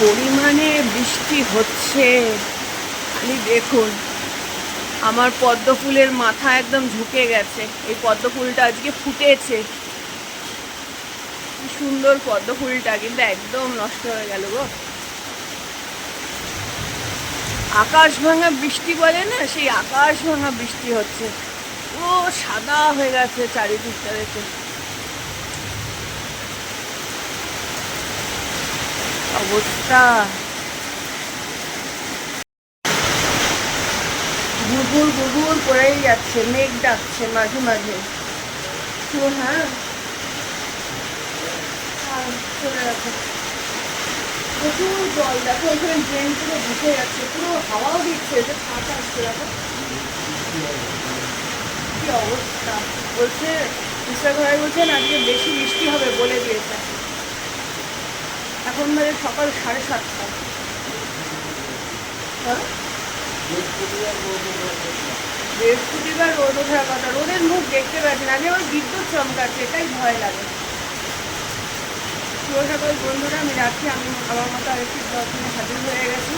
পরিমাণে বৃষ্টি হচ্ছে। খালি দেখুন, আমার পদ্ম ফুলের মাথা একদম ঝুঁকে গেছে। এই পদ্ম ফুলটা আজকে ফুটেছে। সুন্দর পদ্ম ফুলটা কিন্তু একদম নষ্ট হয়ে গেল গো। আকাশ ভাঙা বৃষ্টি বলে না, সেই আকাশ ভাঙা বৃষ্টি হচ্ছে। পুরো সাদা হয়ে গেছে চারিদিকটা দেখে অবস্থা। গুগুর গুগুর করেই যাচ্ছে, মেঘ ডাকছে মাঝে মাঝে। হ্যাঁ। প্রচুর জল, দেখো এখানে ড্রেন পুরো ঢুকে যাচ্ছে, পুরো হাওয়াও দিচ্ছে যে ফাঁকা আসছে, দেখো। কি অবস্থা। বলছে ঘরে বলছেন, আজকে বেশি বৃষ্টি হবে বলে দিয়েছে। এখন বাজে সকাল সাড়ে সাতটা। হ্যাঁ? বৃহস্পতিবার রোদ ওঠার কথা। রোদের মুখ দেখতে পাচ্ছি না। আমার বিদ্যুৎ চমকাচ্ছে, এটাই ভয় লাগে। শুভ সকাল বন্ধুরা, আমি রাখছি আমি আমার মতো আরেকটি দর্শনে হাজির হয়ে গেছি।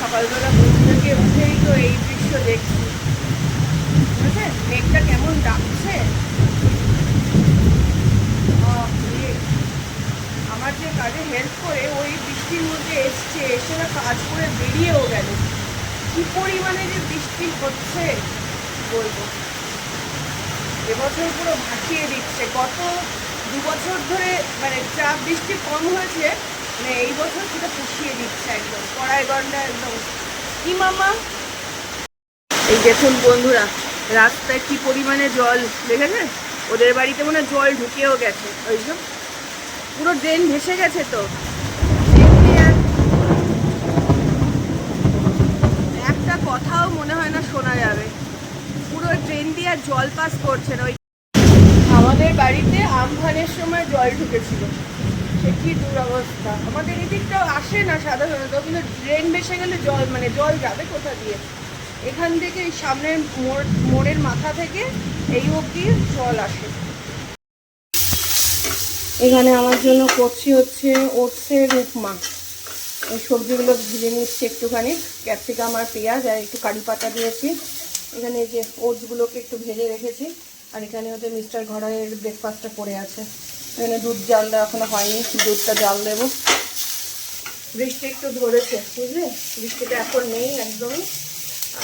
সকালবেলা থেকে উঠেই তো এই দৃশ্য দেখছি। বুঝেছেন? মেঘটা কেমন ডাকছে? আমার কাজে হেল্প করে ওই বৃষ্টির মধ্যে এসছে, এসে কাজ করে বেরিয়েও গেল। কি পরিমাণে যে বৃষ্টি হচ্ছে বলব? এবছর পুরো ভাসিয়ে দিচ্ছে। গত দু বছর ধরে মানে চা বৃষ্টি কম হয়েছে মানে এই বছর সেটা পুষিয়ে দিচ্ছে একদম, কড়াই গন্ডা একদম। কি মামা এই দেখুন বন্ধুরা, রাস্তায় কি পরিমাণে জল দেখেছে ওদের বাড়িতে মনে জল ঢুকেও গেছে। ওই যে পুরো ড্রেন ভেসে গেছে তো। একটা কথাও মনে হয় না শোনা যাবে। পুরো ড্রেন দিয়ে আর জল পাস করছে না। ওই আমাদের বাড়িতে আমফানের সময় জল ঢুকেছিল। সে কি দুরবস্থা। আমাদের এদিকটাও আসে না সাধারণত, কিন্তু ড্রেন ভেসে গেলে জল মানে জল যাবে কোথা দিয়ে? এখান থেকে সামনের মোড়, মোড়ের মাথা থেকে এই অবধি জল আসে। এখানে আমার জন্য করছি হচ্ছে ওটসের উপমা। এই সবজিগুলো ভেজে নিচ্ছি একটুখানি, ক্যাপসিকাম আর পেঁয়াজ আর একটু কারি পাতা দিয়েছি। এখানে যে ওটসগুলোকে একটু ভেজে রেখেছি, আর এখানে হচ্ছে মিস্টার ঘরের ব্রেকফাস্টটা পড়ে আছে। এখানে দুধ জাল দেওয়া এখনও হয়নি, দুধটা জাল দেবো। বৃষ্টি একটু ধরেছে, বুঝলে? বৃষ্টিটা এখন নেই একদমই।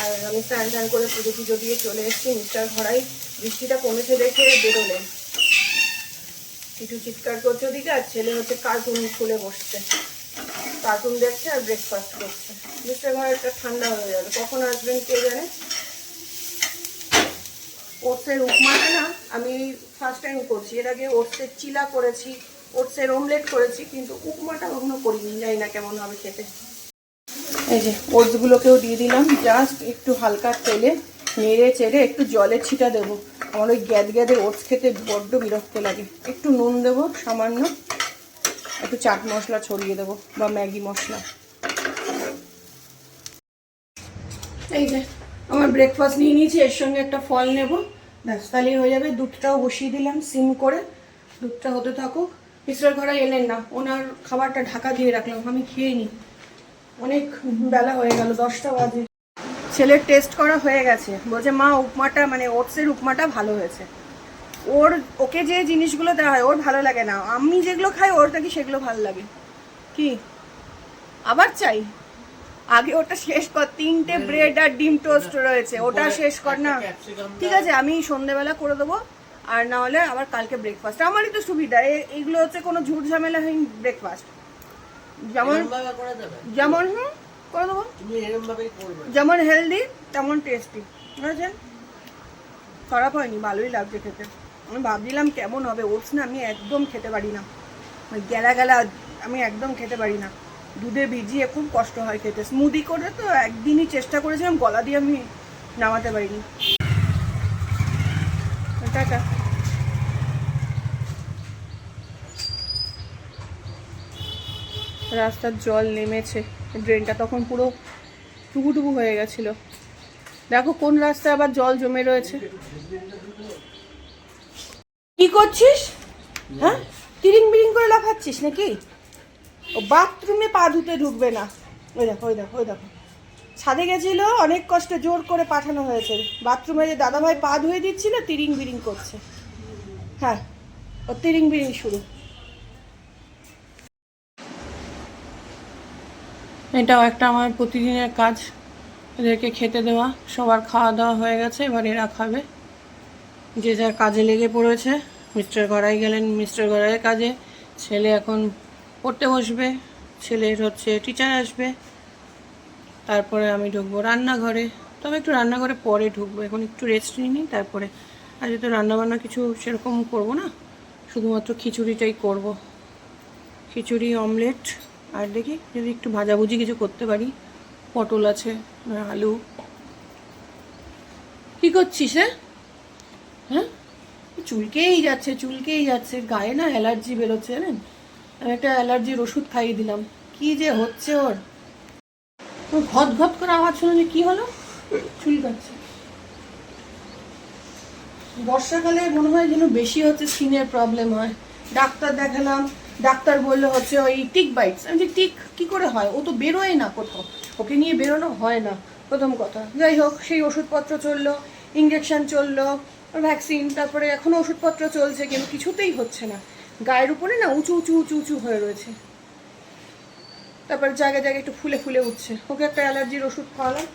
আর আমি স্নান করে পুজো পুজো দিয়ে চলে এসেছি, মিস্টার ঘরাই। বৃষ্টিটা কমেছে দেখে বেরোলেন। কিছু চিৎকার করছে ওদিকে, আর ছেলে হচ্ছে কার্টুন খুলে বসছে। কার্টুন দেখছে আর ব্রেকফাস্ট করছে। মিস্টার ঘরটা ঠান্ডা হয়ে যাবে কখন আসবেন কে জানে? ওটসের উপমাটা না, আমি ফার্স্ট টাইম করছি। এর আগে ওটসের চিলা করেছি, ওটসের অমলেট করেছি, কিন্তু উপমাটা কখনো করিনি। জানি না কেমন হবে খেতে। এই যে, ওটসগুলোকেও দিয়ে দিলাম। জাস্ট একটু হালকা তেলে নেড়ে চেড়ে একটু জলের ছিটা দেবো। আমার ওই গ্যাদ গ্যাদে ওটস খেতে বড্ড বিরক্ত লাগে। একটু নুন দেবো, সামান্য। একটু চাট মশলা ছড়িয়ে দেবো, বা ম্যাগি মশলা। এই যে, আমার ব্রেকফাস্ট নিয়ে নিয়েছি, এর সঙ্গে একটা ফল নেব। ব্যাস, তাহলেই হয়ে যাবে। দুধটাও বসিয়ে দিলাম, সিম করে। দুধটা হতে থাকুক। মিস্টার ঘরে এলেন না। ওনার খাবারটা ঢাকা দিয়ে রাখলাম। আমি খেয়ে নিই অনেক বেলা হয়ে গেল, দশটা বাজে। ছেলের টেস্ট করা হয়ে গেছে। বলছে মা উপমাটা মানে ওটসের উপমাটা ভালো হয়েছে। ওর ওকে যে জিনিসগুলো দেওয়া হয় ওর ভালো লাগে না। আমি যেগুলো খাই ওর নাকি সেগুলো ভালো লাগে। কি? আবার চাই? আগে ওটা শেষ কর। তিনটে ব্রেড আর ডিম টোস্ট রয়েছে। ওটা শেষ কর না। ঠিক আছে আমি সন্ধেবেলা করে দেবো। আর না হলে আবার কালকে ব্রেকফাস্ট আমারই তো সুবিধা। এইগুলো হচ্ছে কোনো ঝুট ঝামেলাহীন ব্রেকফাস্ট যেমন যেমন হুম? করে দেবো। যেমন হেলদি তেমন টেস্টি বুঝেছেন? খারাপ হয়নি ভালোই লাগছে খেতে। আমি ভাবছিলাম কেমন হবে ওটস না আমি একদম খেতে পারি না। ওই গেলা গেলা আমি একদম খেতে পারি না। দুধে ভিজিয়ে খুব কষ্ট হয় খেতে। স্মুদি করে তো একদিনই চেষ্টা করেছিলাম গলা দিয়ে আমি নামাতে পারিনি। টাটা। রাস্তার জল নেমেছে। ড্রেনটা তখন পুরো টুকুটুকু হয়ে গেছিল। দেখো কোন রাস্তায় আবার জল জমে রয়েছে। কি করছিস? হ্যাঁ? তিরিং বিরিং করে লাফাচ্ছিস নাকি? ও বাথরুমে পা ধুতে ঢুকবে না। ওই দেখো ওই দেখো ওই দেখো। ছাদে গেছিল, অনেক কষ্টে জোর করে পাঠানো হয়েছে। বাথরুমে যে দাদাভাই পা ধুয়ে দিচ্ছিল তিরিং বিরিং করছে। হ্যাঁ ও তিরিং বিরিং শুরু। এটাও একটা আমার প্রতিদিনের কাজ। এদেরকে খেতে দেওয়া, সবার খাওয়া দাওয়া হয়ে গেছে, এবার এরা খাবে। যে যার কাজে লেগে পড়েছে, মিস্টার গড়াই গেলেন মিস্টার গড়াইয়ের কাজে। ছেলে এখন পড়তে বসবে, ছেলের হচ্ছে টিচার আসবে। তারপরে আমি ঢুকবো রান্নাঘরে। তবে একটু রান্নাঘরে পরে ঢুকবো, এখন একটু রেস্ট নিই তারপরে। আজ তো রান্নাবান্না কিছু সেরকম করব না, শুধুমাত্র খিচুড়িটাই করব। খিচুড়ি অমলেট আর দেখি যদি একটু ভাজাভুজি কিছু করতে পারি। পটল আছে, আলু। কি করছিস হ্যাঁ হ্যাঁ? চুলকেই যাচ্ছে চুলকেই যাচ্ছে। গায়ে না অ্যালার্জি বেরোচ্ছে, জানেন? আমি একটা অ্যালার্জির ওষুধ খাইয়ে দিলাম। কি যে হচ্ছে ওর? ঘট ঘট করে আওয়াজ শুনে যে কি হলো? চুলকাচ্ছে বর্ষাকালে মনে হয় যেন বেশি হচ্ছে স্কিনের প্রবলেম হয়। ডাক্তার দেখালাম ডাক্তার বলল হচ্ছে ওই টিক বাইটস। আমি যে টিক? কি করে হয়? ও তো বেরোয় না কোথাও। ওকে নিয়ে বেরোনো হয় না, প্রথম কথা। যাই হোক, সেই ওষুধপত্র চলল ইঞ্জেকশন চলল ভ্যাকসিন তারপরে এখনও ওষুধপত্র চলছে, কিন্তু কিছুতেই হচ্ছে না। গায়ের উপরে না উঁচু উঁচু উঁচু উঁচু হয়ে রয়েছে। তারপর জায়গায় জায়গায় একটু ফুলে ফুলে উঠছে। ওকে একটা অ্যালার্জির ওষুধ খাওয়ালাম।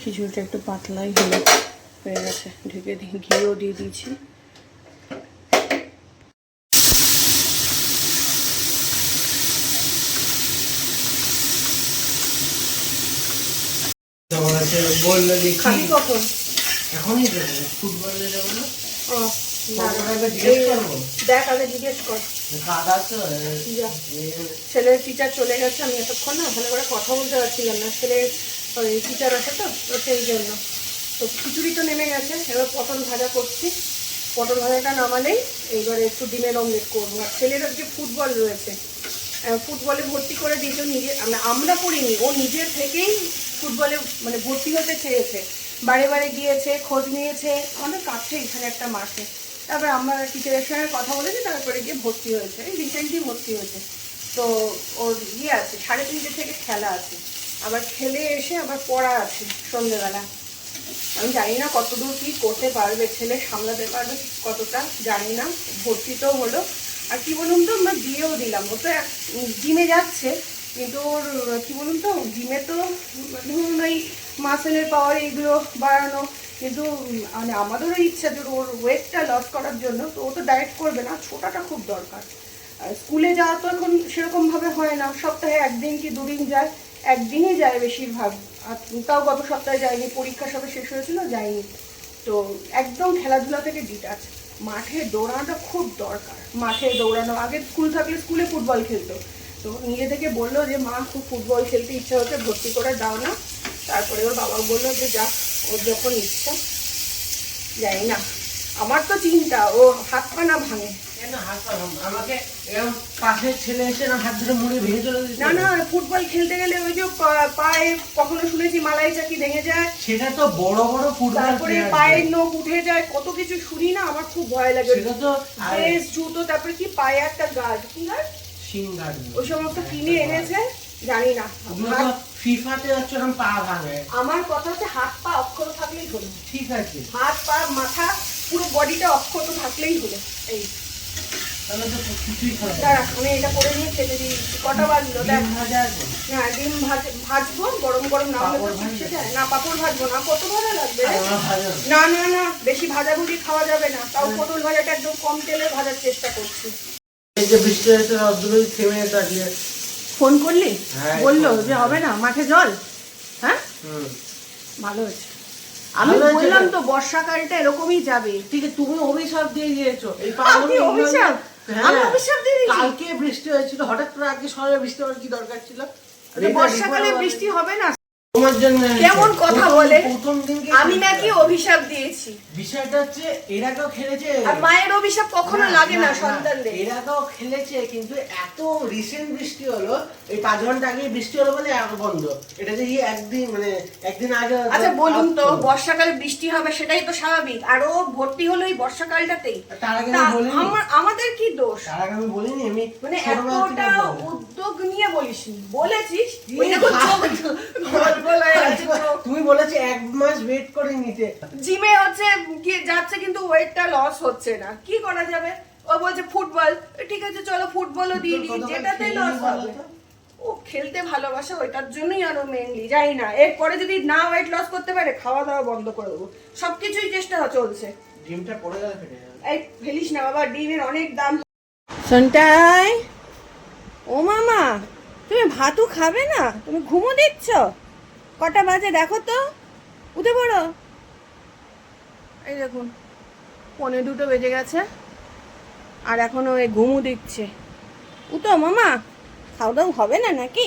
খিচুড়িটা একটু পাতলাই হলো। হয়ে গেছে। ঢেকে ঘিও দিয়ে দিয়েছি। ছেলের টিচার চলে গেছে আমি এতক্ষণ না ভালো করে কথা বলতে পারছিলাম না। ছেলের ওই টিচার আছে তো তো সেই জন্য। তো খিচুড়ি তো নেমে গেছে, এবার পটল ভাজা করছি। পটল ভাজাটা নামালেই এইবার একটু ডিমের অমলেট করব। আর ছেলের যে ফুটবল রয়েছে। ফুটবলে ভর্তি করে দিয়েছে, নিজে আমরা করিনি। ও নিজের থেকেই ফুটবলে মানে ভর্তি হতে চেয়েছে। বারে বারে গিয়েছে, খোঁজ নিয়েছে। আমাদের কাছে এখানে একটা মাঠে। তারপরে আমরা টিচারের সঙ্গে কথা বলেছি, তারপরে গিয়ে ভর্তি হয়েছে। রিসেন্টলি ভর্তি হয়েছে। তো ওর ইয়ে আছে, সাড়ে তিনটে থেকে খেলা আছে। আবার খেলে এসে আবার পড়া আছে সন্ধ্যেবেলা। আমি জানি না কতদূর কি করতে পারবে, ছেলে সামলাতে পারবে কতটা, জানি না। ভর্তি তো হলো। আর কি বলুন তো, আমরা দিয়েও দিলাম। ও তো জিমে যাচ্ছে, কিন্তু ওর, কি বলুন তো, জিমে তো ধরুন ওই মাসেলের পাওয়ার এইগুলো বাড়ানো, কিন্তু মানে আমাদেরও ইচ্ছা যে ওর ওয়েটটা লস করার জন্য, তো ও তো ডায়েট করবে না, ছোটাটা খুব দরকার। স্কুলে যাওয়া তো এখন সেরকমভাবে হয় না, সপ্তাহে একদিন কি দুদিন যায়। একদিনই যায় বেশিরভাগ। তাও গত সপ্তাহে যায়নি, পরীক্ষা সবে শেষ হয়েছিল, যায়নি। তো একদম খেলাধুলা থেকে ডিটাচ মাঠে দৌড়ানোটা খুব দরকার। মাঠে দৌড়ানো, আগে স্কুল থাকলে স্কুলে ফুটবল খেলতো। তো নিজে থেকে বলল যে, মা, খুব ফুটবল খেলতে ইচ্ছা হচ্ছে, ভর্তি করে দাও না। তারপরে ওর বাবা বলল যে যাক ওর যখন ইচ্ছা জানি না। আমার তো চিন্তা, ও হাত পা না ভাঙে। কেন হাত পা আমাকে এরকম পাশের ছেলে এসে না হাত ধরে মুড়ে ভেঙে চলে দিচ্ছে না না ফুটবল খেলতে গেলে ওই যে পায়ে কখনো শুনেছি মালাই চাকি ভেঙে যায়। সেটা তো বড় বড় ফুটবল তারপরে পায়ের নখ উঠে যায় কত কিছু শুনি না আমার খুব ভয় লাগে। সেটা তো ড্রেস জুতো তারপরে কি পায়ে একটা গার্ড কি গার্ড? সিঙ্গার। ওই সমস্ত কিনে এনেছে জানি না। ফিফাতে হচ্ছে ওরকম পা ভাঙে। আমার কথা হচ্ছে হাত পা অক্ষত থাকলেই হলো। ঠিক আছে। হাত পা মাথা পুরো বডিটা অক্ষত থাকলেই হলো। এই তাহলে তো কিছুই খারাপ না। দাঁড়া আমি এটা করে নিয়ে খেতে দিই। কটা বাজলো? দেখ। ডিম ভাজা আছে। না ডিম ভাজ ভাজবো গরম গরম না হলে তো? যায় না পাপড় ভাজবো না। কত লাগবে না। না না না বেশি ভাজাভুজি খাওয়া যাবে না। তাও পটল ভাজাটা একদম কম তেলে ভাজার চেষ্টা করছি। এই যে বৃষ্টি হয়েছে রসগুলোই থেমে থাকলে ফোন করলি? হ্যাঁ, বলল যে হবে না মাঠে জল? হ্যাঁ? ভালো হয়েছে। আমি বললাম তো। বর্ষাকালটা এরকমই যাবে। ঠিক আছে তুমি অভিশাপ দিয়ে দিয়েছ। এই অভিশাপ? আমি অভিশাপ দিয়ে দিয়েছি? কালকে বৃষ্টি হয়েছিল হঠাৎ করে আজকে সকালে বৃষ্টি হওয়ার কি দরকার ছিল বর্ষাকালে বৃষ্টি হবে না তোমার জন্য কেমন কথা বলে? প্রথম দিনকে আমি নাকি অভিশাপ দিয়েছি। বিষয়টা হচ্ছে এরা কেউ খেলেছে? আর মায়ের অভিশাপ কখনো লাগে না সন্তানদের। এরা তো খেলেছে কিন্তু এত রিসেন্ট বৃষ্টি হলো এই পাঁচ ঘণ্টা আগে বৃষ্টি হলো বলে বন্ধ। এটা যে একদিন মানে একদিন আগে আচ্ছা বলুন তো। বর্ষাকালে বৃষ্টি হবে সেটাই তো স্বাভাবিক। আর ও ভর্তি হলো এই বর্ষাকালটাতেই। তার আগে আমি বলিনি। আমাদের কি দোষ? তার আগে আমি বলিনি আমি মানে এতটা উদ্যোগ নিয়ে বলিস বলেছিস? ওই দেখো চোখ তুমি বলেছ এক মাস ওয়েট করে নিতে। জিমে হচ্ছে গিয়ে যাচ্ছে কিন্তু ওয়েটটা লস হচ্ছে না। কি করা যাবে? ও বলছে ফুটবল। ঠিক আছে চলো ফুটবলও দিয়ে দিই। যেটাতে লস হবে। ও খেলতে ভালোবাসে ওইটার জন্যই আরও মেনলি জানি না। এরপরে যদি না ওয়েট লস করতে পারে খাওয়া দাওয়া বন্ধ করে দেবো। সবকিছুই চেষ্টা চলছে। ডিমটা পড়ে গেলে ফেটে যাবে। এই ফেলিস না বাবা ডিমের অনেক দাম। সন্টাই ও মামা তুমি ভাতও খাবে না? তুমি ঘুমো দিচ্ছ? কটা বাজে দেখো তো। উঠে পড়ো। এই দেখুন পনেরো দুটো বেজে গেছে আর এখনও এই ঘুমু দিচ্ছে। উঠো মামা খাওয়া দাওয়া হবে না নাকি?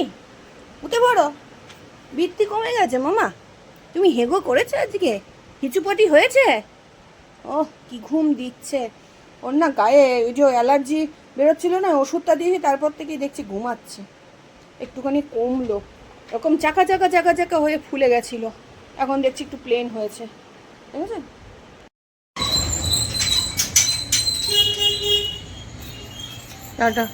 উঠে পড়ো। বৃত্তি কমে গেছে মামা। তুমি হেগো করেছ আজকে? হিচুপটি হয়েছে? ও কি ঘুম দিচ্ছে। ওর না গায়ে ওই যে অ্যালার্জি বেরোচ্ছিল না ওষুধটা দিয়েছি তারপর থেকেই দেখছি ঘুমাচ্ছে। একটুখানি কমলো। এরকম চাকা চাকা চাকা চাকা হয়ে ফুলে গেছিল। এখন দেখছি একটু প্লেন হয়েছে। ঠিক আছে টাটা।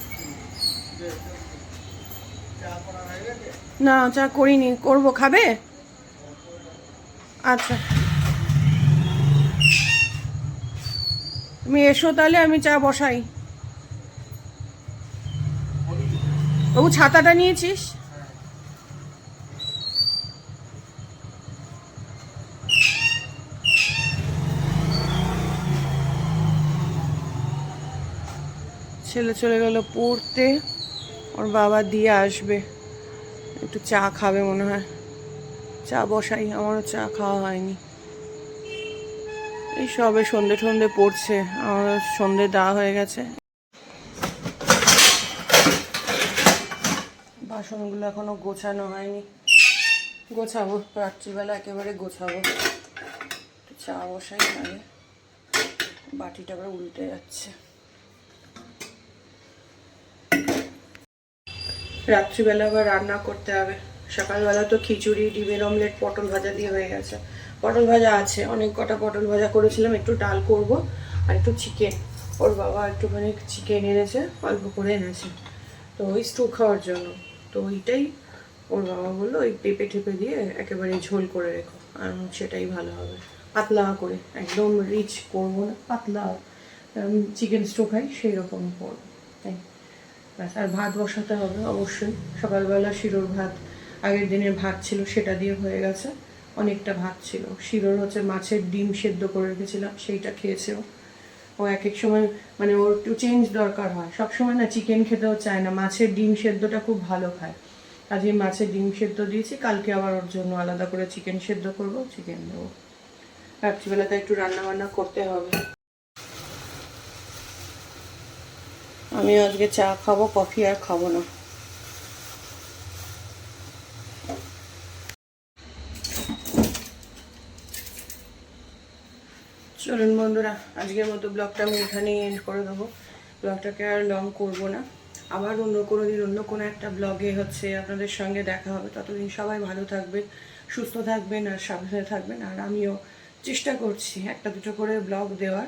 না, চা করিনি। করব, খাবে? আচ্ছা। তুমি এসো তাহলে, আমি চা বসাই। বাবু, ছাতাটা নিয়েছিস? ছেলে চলে গেল পড়তে। ওর বাবা দিয়ে আসবে। একটু চা খাবে মনে হয়। চা বসাই, আমারও চা খাওয়া হয়নি। এই সবে সন্ধে সন্ধে পড়ছে আমার সন্ধে দেওয়া হয়ে গেছে। বাসনগুলো এখনও গোছানো হয়নি। গোছাবো, রাত্রিবেলা একেবারে গোছাবো। চা বসাই আগে বাটিটা আবার উল্টে যাচ্ছে। রাত্রিবেলা আবার রান্না করতে হবে। সকালবেলা তো খিচুড়ি, ডিমের অমলেট পটল ভাজা দিয়ে হয়ে গেছে। পটল ভাজা আছে, অনেক কটা পটল ভাজা করেছিলাম, একটু ডাল করব আর একটু চিকেন ওর বাবা একটুখানি চিকেন এনেছে, অল্প করে এনেছে। তো ওই স্টু খাওয়ার জন্য। তো ওইটাই ওর বাবা বলল, ওই পেঁপে টেপে দিয়ে একেবারে ঝোল করে রেখো, আর সেটাই ভালো হবে। পাতলা করে, একদম রিচ করব না, পাতলা। চিকেন স্টু খাই সেই রকম করব। ব্যাস, আর ভাত বসাতে হবে অবশ্যই। সকালবেলা শিরোর ভাত, আগের দিনের ভাত ছিল সেটা দিয়ে হয়ে গেছে। অনেকটা ভাত ছিল। শিরোর হচ্ছে মাছের ডিম সেদ্ধ করে রেখেছিলাম, সেইটা খেয়েছে ও ও এক এক সময় মানে ওর একটু চেঞ্জ দরকার হয়। সব সময় না চিকেন খেতেও চায় না। মাছের ডিম সেদ্ধটা খুব ভালো খায়। আজকে মাছের ডিম সেদ্ধ দিয়েছি। কালকে আবার ওর জন্য আলাদা করে চিকেন সেদ্ধ করব চিকেন দেবো। রাত্রিবেলাতে একটু রান্না বান্না করতে হবে। আমি আজকে চা খাব, কফি আর খাব না। চলুন বন্ধুরা, আজকের মতো ব্লগটা আমি এখানেই এন্ড করে দেবো। ব্লগটাকে আর লং করব না। আবার অন্য কোনো দিন অন্য কোনো একটা ব্লগে হচ্ছে আপনাদের সঙ্গে দেখা হবে। ততদিন সবাই ভালো থাকবেন, সুস্থ থাকবেন আর সাবধানে থাকবেন। আর আমিও চেষ্টা করছি একটা দুটো করে ব্লগ দেওয়ার।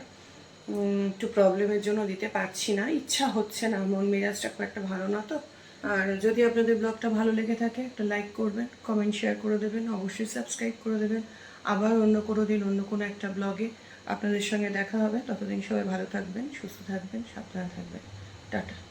একটু প্রবলেমের জন্য দিতে পারছি না। ইচ্ছা হচ্ছে না, মন মেজাজটা খুব একটা ভালো না তো। আর যদি আপনাদের ব্লগটা ভালো লেগে থাকে, একটা লাইক করবেন কমেন্ট শেয়ার করে দেবেন, অবশ্যই সাবস্ক্রাইব করে দেবেন। আবার অন্য কোনো দিন অন্য কোনো একটা ব্লগে আপনাদের সঙ্গে দেখা হবে। ততদিন সবাই ভালো থাকবেন, সুস্থ থাকবেন, সাবধানে থাকবেন। টাটা।